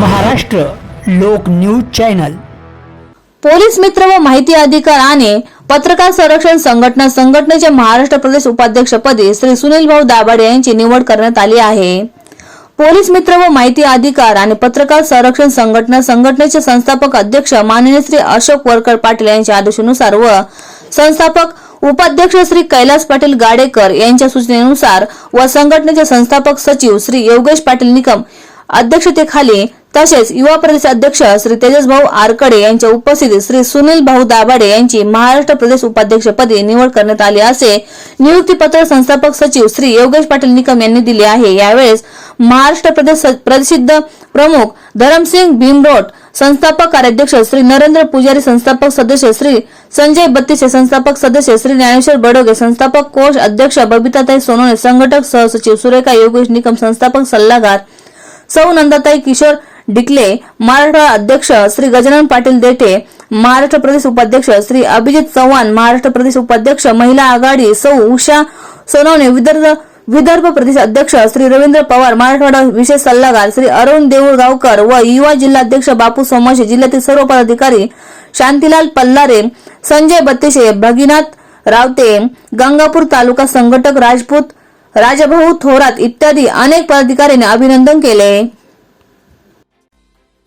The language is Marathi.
महाराष्ट्र लोक न्यूज चॅनल. पोलीस मित्र व माहिती अधिकार आणि पत्रकार संरक्षण संघटना संघटनेचे महाराष्ट्र प्रदेश उपाध्यक्षपदी श्री सुनील भाऊ दाभाडे यांची निवड करण्यात आली आहे. पोलीस मित्र व माहिती अधिकार आणि पत्रकार संरक्षण संघटना संघटनेचे संस्थापक अध्यक्ष माननीय श्री अशोक वरकर पाटील यांच्या आदेशानुसार व संस्थापक उपाध्यक्ष श्री कैलास पाटील गाडेकर यांच्या सूचनेनुसार व संघटनेचे संस्थापक सचिव श्री योगेश पाटील निकम अध्यक्षतेखाली तसेच युवा प्रदेश अध्यक्ष श्री तेजस भाऊ आरकडे यांच्या उपस्थितीत श्री सुनील भाऊ दाभाडे यांची महाराष्ट्र प्रदेश उपाध्यक्षपदी निवड करण्यात आली असे नियुक्तीपत्र संस्थापक सचिव श्री योगेश पाटील निकम यांनी दिले आहे. यावेळेस महाराष्ट्र प्रदेश प्रसिद्ध प्रमुख धरमसिंग भीमरोट संस्थापक कार्याध्यक्ष श्री नरेंद्र पुजारी संस्थापक सदस्य श्री संजय बत्तीसे संस्थापक सदस्य श्री ज्ञानेश्वर बडोगे संस्थापक कोष अध्यक्ष बबिताताई सोनोने संघटक सहसचिव सुरेखा योगेश निकम संस्थापक सल्लागार सौ नंदाताई किशोर डिकले महाराष्ट्र अध्यक्ष श्री गजानन पाटील देठे महाराष्ट्र प्रदेश उपाध्यक्ष श्री अभिजित चव्हाण महाराष्ट्र प्रदेश उपाध्यक्ष महिला आघाडी सौ उषा सोनवणे विदर्भ विदर्भ प्रदेश अध्यक्ष श्री रवींद्र पवार मराठवाडा विशेष सल्लागार श्री अरुण देऊळगावकर व युवा जिल्हाध्यक्ष बापू सोमाशे जिल्ह्यातील सर्व पदाधिकारी शांतीलाल पल्लारे संजय बत्तीशे भगीनाथ रावते गंगापूर तालुका संघटक राजपूत राजभाऊ थोरात इत्यादी अनेक पदाधिकाऱ्यांनी अभिनंदन केले.